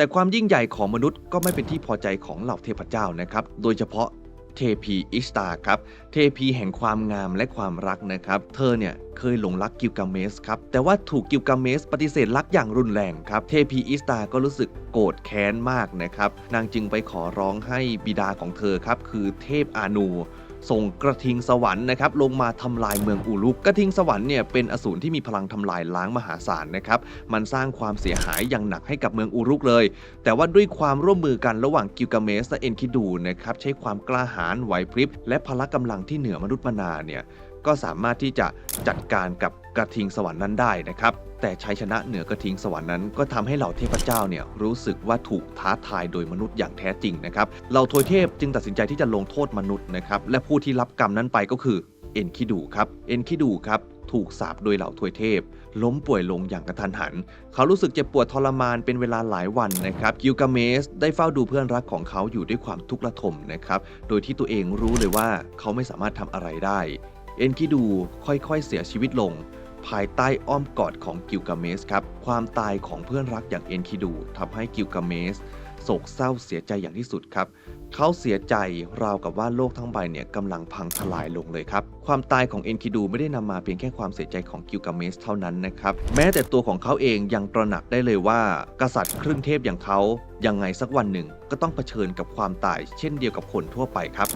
แต่ความยิ่งใหญ่ของมนุษย์ก็ไม่เป็นที่พอใจของเหล่าเทพเจ้านะครับ โดยเฉพาะเทพีอิสตาครับ เทพีแห่งความงามและความรักนะครับ เธอเนี่ยเคยหลงรักกิลกาเมสครับ แต่ว่าถูกกิลกาเมสปฏิเสธรักอย่างรุนแรงครับ เทพีอิสตาก็รู้สึกโกรธแค้นมากนะครับ นางจึงไปขอร้องให้บิดาของเธอครับ คือเทพอานู ส่งกระทิงสวรรค์นะครับลงมาทำลายเมืองอูลุก กระทิงสวรรค์เนี่ยเป็นอสูรที่มีพลังทำลายล้างมหาศาลนะครับมันสร้างความเสียหายอย่างหนักให้กับเมืองอูรุกเลย แต่ว่าด้วยความร่วมมือกันระหว่างกิลกาเมสและเอนคิดูนะครับใช้ความกล้าหาญไหวพริบ และพละกำลังที่เหนือมนุษย์มนาเนี่ยก็สามารถที่จะจัดการกับ กระทิงสวรรค์นั้นได้นะครับ แต่ชัยชนะเหนือกระทิงสวรรค์นั้นก็ทำให้เหล่าเทพเจ้าเนี่ยรู้สึกว่าถูกท้าทายโดยมนุษย์อย่างแท้จริงนะครับเหล่าทวยเทพจึงตัดสินใจที่จะลงโทษมนุษย์นะครับและผู้ที่รับกรรมนั้นไปก็คือเอนคิดูครับเอนคิดูครับถูกสาปโดยเหล่าทวยเทพ ล้มป่วยลงอย่างกระทันหัน เขารู้สึกเจ็บปวดทรมานเป็นเวลาหลายวันนะครับกิลกาเมสได้เฝ้าดูเพื่อนรักของเขาอยู่ด้วยความทุกข์ระทมนะครับโดยที่ตัวเองรู้เลยว่าเขาไม่สามารถทำอะไรได้ เอนคิดูค่อยๆเสียชีวิตลง ภายใต้อ้อมกอดของกิลกาเมสครับ ความตายของเพื่อนรักอย่างเอนคิดูทำให้กิลกาเมสโศกเศร้าเสียใจอย่างที่สุดครับ เขาเสียใจราวกับว่าโลกทั้งใบเนี่ยกำลังพังทลายลงเลยครับ ความตายของเอนคิดูไม่ได้นำมาเพียงแค่ความเสียใจของกิลกาเมสเท่านั้นนะครับ แม้แต่ตัวของเขาเองยังตระหนักได้เลยว่า กษัตริย์ครึ่งเทพอย่างเขายังไงสักวันหนึ่งก็ต้องเผชิญกับความตายเช่นเดียวกับคนทั่วไปครับ